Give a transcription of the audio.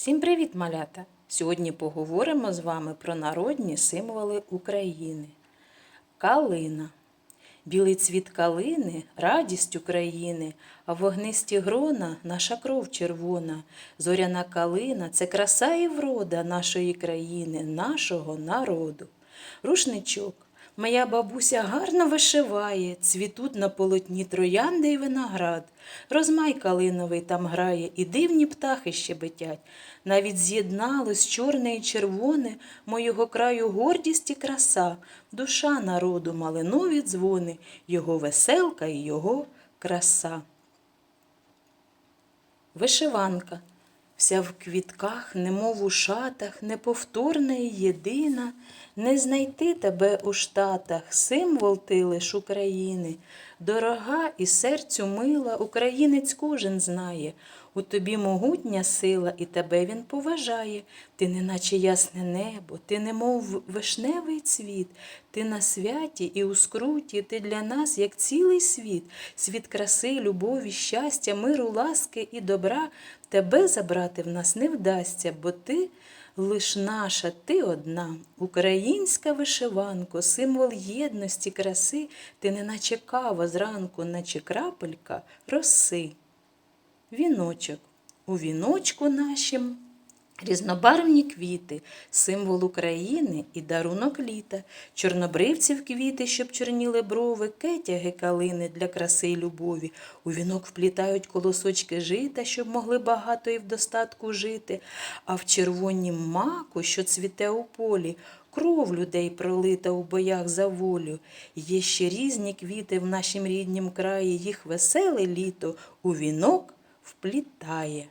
Всім привіт, малята! Сьогодні поговоримо з вами про народні символи України. Калина. Білий цвіт калини радість України, а вогнисті грона наша кров червона. Зоряна калина це краса і врода нашої країни, нашого народу. Рушничок. Моя бабуся гарно вишиває, цвітуть на полотні троянди й виноград. Розмай калиновий там грає, і дивні птахи щебетять. Навіть з'єдналось чорне і червоне, моєго краю гордість і краса, душа народу малинові дзвони, його веселка і його краса. Вишиванка. Вся в квітках, немов у шатах, неповторна і єдина, не знайти тебе у штатах, символ ти лиш України. Дорога і серцю мила, українець кожен знає. У тобі могутня сила, і тебе він поважає. Ти неначе ясне небо, ти немов вишневий цвіт, ти на святі і у скруті, ти для нас, як цілий світ, світ краси, любові, щастя, миру, ласки і добра. Тебе забрати в нас не вдасться, бо ти лиш наша, ти одна, українська вишиванко, символ єдності, краси, ти неначе кава зранку, наче крапелька роси. Віночок. У віночку нашім різнобарвні квіти, символ України і дарунок літа, чорнобривців квіти, щоб чорніли брови, кетяги калини для краси й любові. У вінок вплітають колосочки жита, щоб могли багато і в достатку жити, а в червонім маку, що цвіте у полі, Кров людей пролита у боях за волю. Є ще різні квіти в нашім ріднім краї, їх веселе літо у вінок вплітає.